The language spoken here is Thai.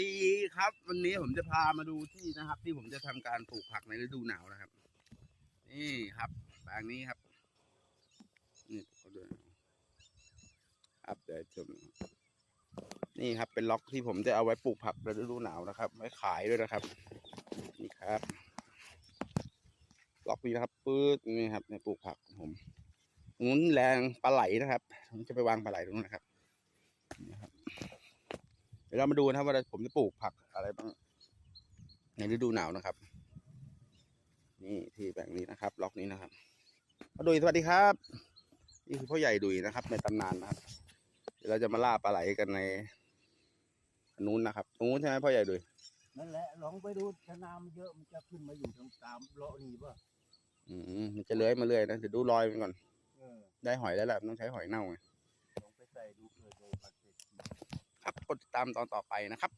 ดีครับ วันนี้ผมจะพามาดูที่นะครับ ที่ผมจะทำการปลูกผักในฤดูหนาวนะครับ นี่ครับแปลงนี้ครับนี่เขาเดินครับเดี๋ยวชมนี่ครับ เป็นล็อกที่ผมจะเอาไว้ปลูกผักในฤดูหนาวนะครับ ไว้ขายด้วยนะครับ นี่ครับ ล็อกนี้นะครับปื๊ดนี่ครับในปลูกผักผมตรงนู้นแรงปลาไหลนะครับ ผมจะไปวางปลาไหลตรงนู้นนะครับ ดี๋ยวเรามาดูนะครับว่าผมจะปลูกผักอะไรบ้างในฤดูหนาวนะครับ นี่ที่แบ่งนี้นะครับ ล็อกนี้นะครับพ่อดุยสวัสดีครับ นี่คือพ่อใหญ่ดุยนะครับ ในตำนานนะครับเดี๋ยวเราจะมาล่าปลาไหลกันในอันนู้นนะครับตรงนู้นใช่ไหมพ่อใหญ่ดุยนั่นแหละลองไปดูชะนามเยอะมันจะขึ้นมาอยู่ตรงตามเลาะนี่ป่ะอืมมันจะเลื้อยมาเรื่อยนะเดี๋ยวดูรอยมันก่อน เออได้หอยแล้วแหละต้องใช้หอยเน่าไงลองไปใส่ดูเผื่อโดนปัดเสร็จ ครับกดติดตามตอนต่อไปนะครับ